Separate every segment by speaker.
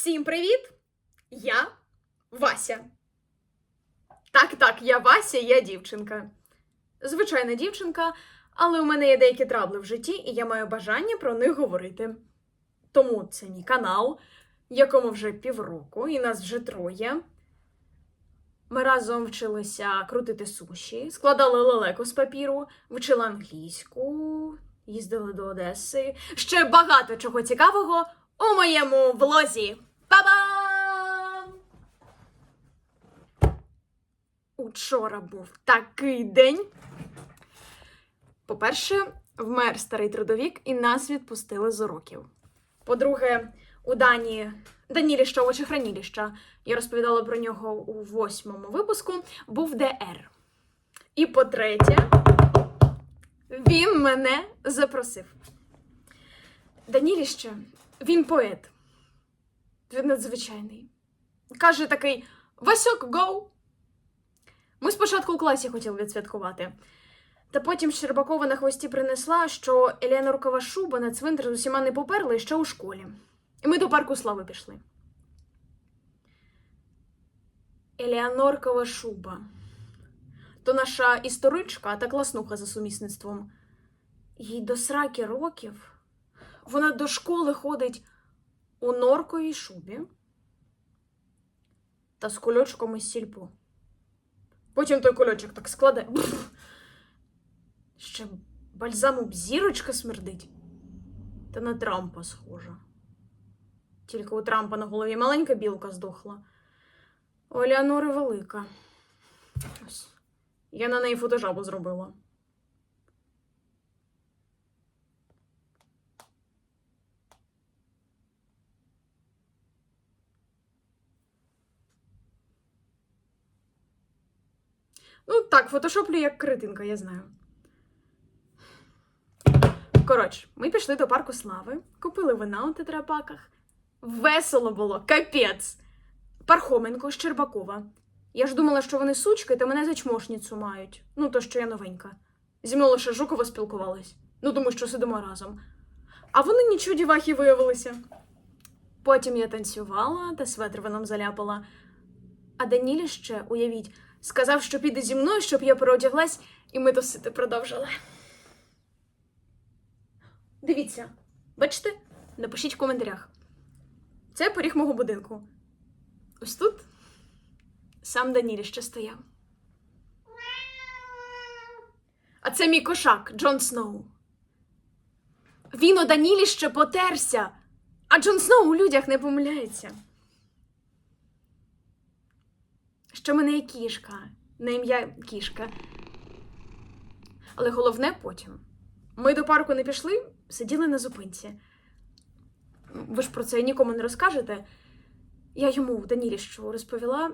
Speaker 1: Всім привіт! Я Вася. Так, так, я Вася, я дівчинка. Звичайна дівчинка, але у мене є деякі трабли в житті, і я маю бажання про них говорити. Тому це мій канал, якому вже півроку, і нас вже троє. Ми разом вчилися крутити суші, складали лелеку з папіру, вчили англійську, їздили до Одеси. Ще багато чого цікавого у моєму влозі. Па-бам! Учора був такий день. По-перше, вмер старий трудовік, і нас відпустили з уроків. По-друге, у Дані Даніліща овочехраніліща, я розповідала про нього у восьмому випуску, був ДР. І по-третє, він мене запросив. Даніліще, він поет. Він надзвичайний. Каже такий: Васьок, гоу! Ми спочатку у класі хотіли відсвяткувати. Та потім Щербакова на хвості принесла, що Еліаноркова шуба на цвинтар з усіма не поперли ще у школі. І ми до парку слави пішли. Еліаноркова шуба. То наша історичка та класнуха за сумісництвом. Їй до сраки років. Вона до школи ходить у норковій шубі та з кульочком із сільпо. Потім той кульочок так складе. Ще бальзаму зірочка смердить. Та на Трампа схожа. Тільки у Трампа на голові маленька білка здохла. У Еліанори велика. Ось. Я на неї фотожабу зробила. Ну, так, фотошоплю як критинка, я знаю. Коротше, ми пішли до парку слави, купили вина у тетрапаках. Весело було, капець. Пархоменко, Щербакова. Я ж думала, що вони сучки, та мене за чмошницю мають. Ну, то що я новенька. Зі мною лише Жукова спілкувалась. Ну, тому що сидимо разом. А вони нічого дівахи виявилися. Потім я танцювала та светр вином заляпала. А Данілі ще, уявіть, сказав, що піде зі мною, щоб я переодяглась, і ми тусити продовжили. Дивіться, бачите? Напишіть в коментарях. Це поріг мого будинку. Ось тут сам Данілі ще стояв. А це мій кошак Джон Сноу. Він у Данілі ще потерся, а Джон Сноу у людях не помиляється. Що мене є кішка, на ім'я кішка. Але головне потім. Ми до парку не пішли, сиділи на зупинці. Ви ж про це нікому не розкажете. Я йому Данілі що розповіла.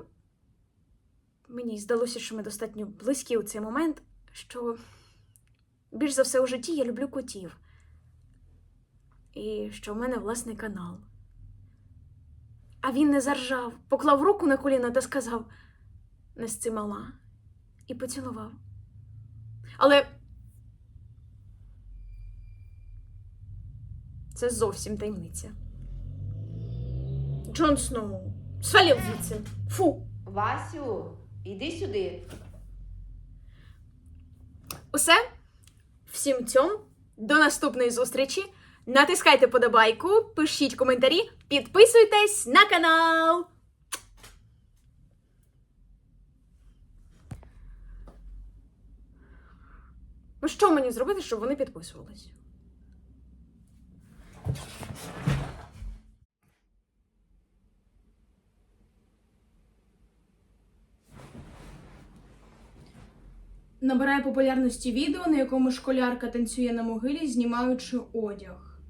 Speaker 1: Мені здалося, що ми достатньо близькі у цей момент, що більш за все у житті я люблю котів. І що в мене власний канал. А він не заржав, поклав руку на коліно та сказав: Нести мала, і поцілував. Але це зовсім таємниця. Джон Сноу. Свалив звідси. Фу.
Speaker 2: Васю, іди сюди.
Speaker 1: Усе. Всім цьому. До наступної зустрічі. Натискайте подобайку, пишіть коментарі, підписуйтесь на канал. Ну що мені зробити, щоб вони підписувались? Набирає популярності відео, на якому школярка танцює на могилі, знімаючи одяг.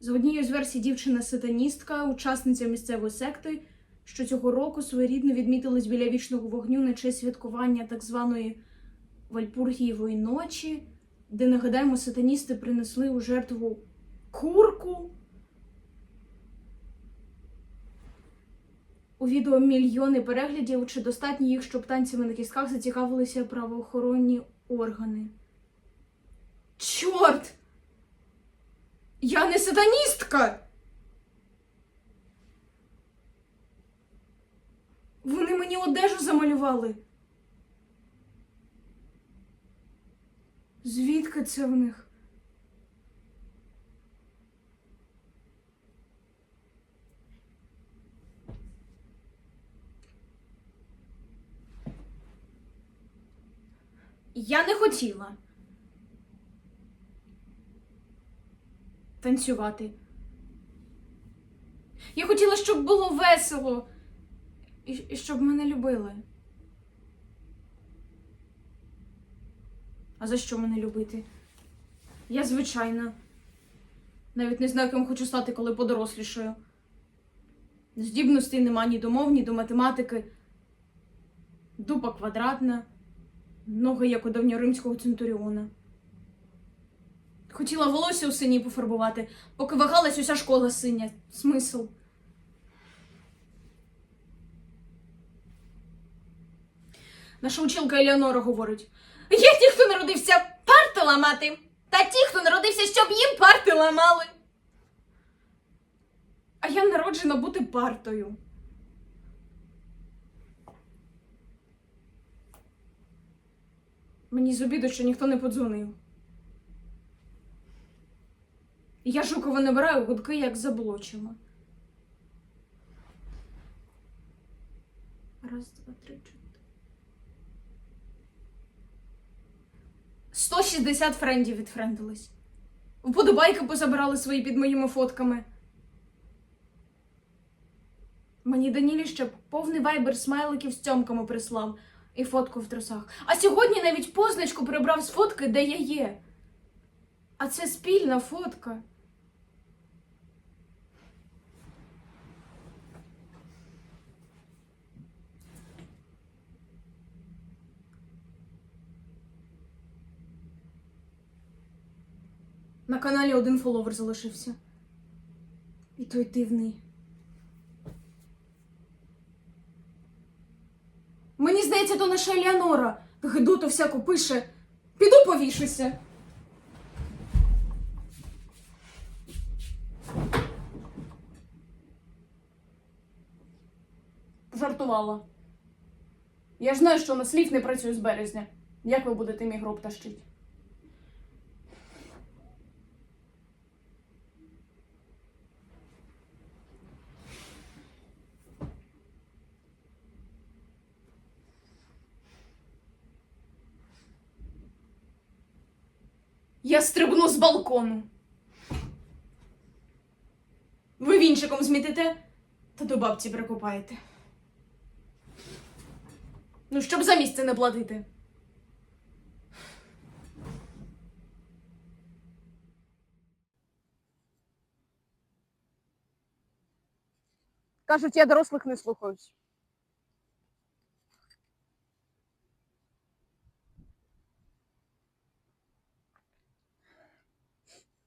Speaker 1: За однією з версій дівчина сатаністка, учасниця місцевої секти, що цього року своєрідно відмітилась біля вічного вогню на честь святкування так званої Вальпургієвої ночі, де, нагадаємо, сатаністи принесли у жертву курку. У відео мільйони переглядів чи достатньо їх, щоб танцями на кістках зацікавилися правоохоронні органи. Чорт! Я не сатаністка! Вони мені одежу замалювали. Звідки це в них? Я не хотіла танцювати. Я хотіла, щоб було весело і, і щоб мене любили. А за що мене любити? Я звичайна. Навіть не знаю, ким хочу стати, коли подорослішаю. Здібностей нема ні до мов, ні до математики. Дупа квадратна, ноги, як у давньоримського центуріона. Хотіла волосся у синій пофарбувати, поки вагалась уся школа синя. Смисл. Наша училка Елеонора говорить: є ті, хто народився парти ламати, та ті, хто народився, щоб їм парти ламали. А я народжена бути партою. Мені з обіду, що ніхто не подзвонив. Я Жукова набираю гудки, як заблочила. Раз, два, три, чотири. 160 френдів відфрендились. Вподобайки позабирали свої під моїми фотками. Мені Данілі ще повний вайбер смайликів з цьомками прислав і фотку в трусах. А сьогодні навіть позначку прибрав з фотки, де я є. А це спільна фотка. На каналі один фоловер залишився. І той дивний. Мені здається, то наша Еліанора. Гидоту всяку пише. Піду повішуся. Жартувала. Я ж знаю, що на слів не працюю з березня. Як ви будете мій гроб тащить? Я стрибну з балкону. Ви вінчиком змітите та до бабці прикопаєте. Ну, щоб за місце не платити.
Speaker 3: Кажуть, я дорослих не слухаюсь.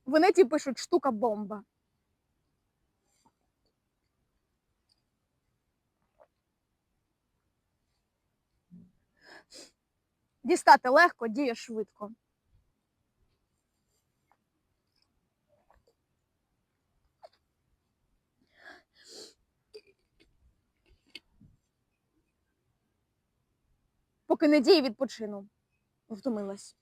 Speaker 3: В неті пишуть штука бомба. Дістати легко, діє швидко. Поки не діє, відпочину. Втомилась.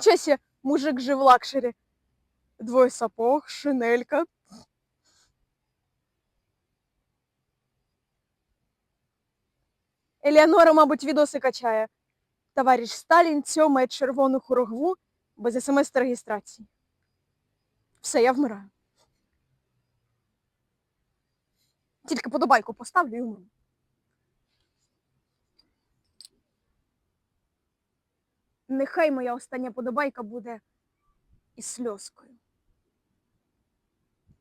Speaker 3: Нічого себе, мужик жив лакшері. Двоє сапог, шинелька. Елеонора, мабуть, відоси качає. Товариш Сталін цьомає червону хорогву без смс-реєстрації. Все, я вмираю. Тільки подобайку поставлю і умру. Нехай моя остання подобайка буде із сльозкою.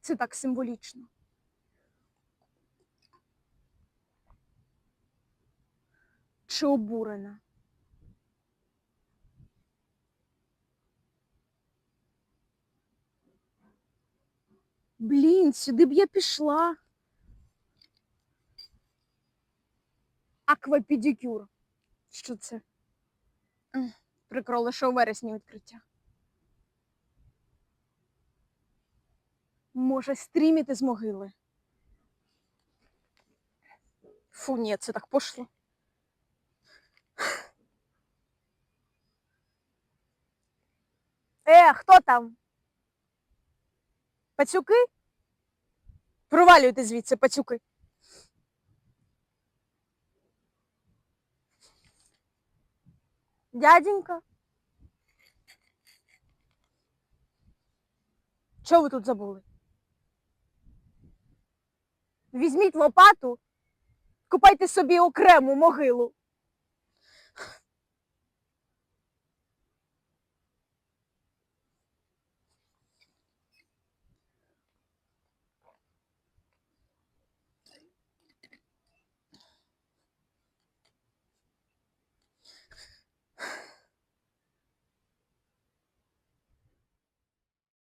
Speaker 3: Це так символічно. Чи обурена? Блін, сюди б я пішла. Аквапедикюр. Що це? Прикро, лише у вересні відкриття.
Speaker 1: Може, стріміти з могили. Фу, ні, це так пошло. Е, хто там? Пацюки? Провалюйте звідси, пацюки. Дяденька. Що ви тут забули? Візьміть лопату, купайте собі окрему могилу.